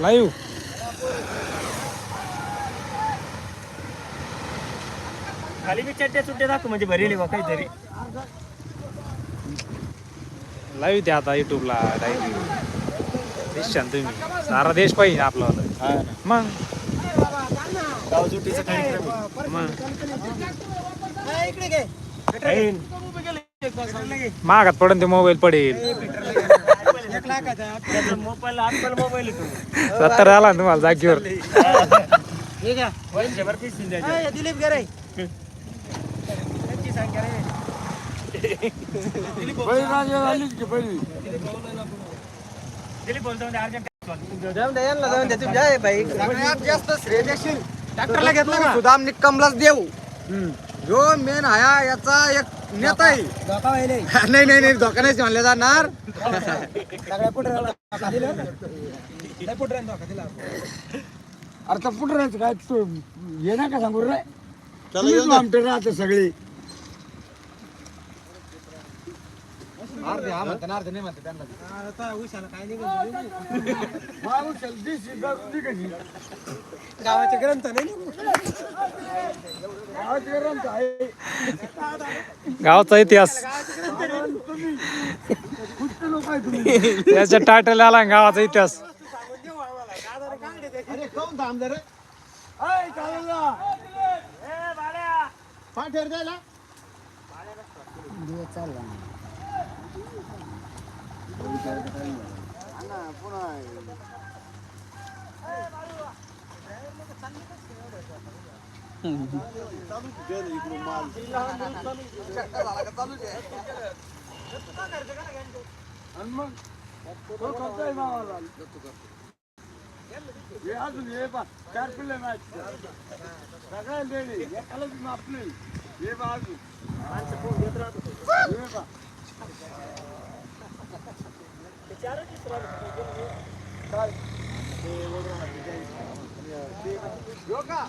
Live खाली मी चड्ड्या चुड्ड्या दाखव म्हणजे भरेल बा काहीतरी. लाईव्ह ते आता युट्यूबला डायरेक्ट दिसशान तुम्ही. सारा देश पाहिजे आपला मग? गावजुटीचा कार्यक्रम आहे. मग? आहे. मागात पडून ते मोबाईल पडेल. मोबाईल मोबाईल सत्तर आला ना तुम्हाला जागेवर. दिलीप गरे त्यांची संख्या रे. दिलीप बोलतो. म्हणजे सगळ्यात जास्त श्रेय देशील ट्रॅक्टरला घेतला का? सुदाम निकमलाच देऊ. जो मेन हाया याचा एक नेता आहे नाही नाही नाही धोका नाही म्हणले जाणार. अरे तर कुठं राहायचं काय? तू ये ना का सांगू रे? आमटे राहते सगळी. अर्धे हा? म्हणते अर्धे नाही म्हणते त्यांना. माणूस दिवशी गर्दी कशी. गावाचे ग्रंथ नाही गावाची गरम आहे. गावचा इतिहास. कुठचे लोक आहे तुम्ही? त्याच्या टायटल आला गावाचा इतिहास. चालेल. ना. पाठेर द्यायला मावाला. हे अजून हे पा चार पिल्ले मॅच सगळ्या लेडी एकाला बी माप नाही हे पा अजून हे पा काय? ह्यो का?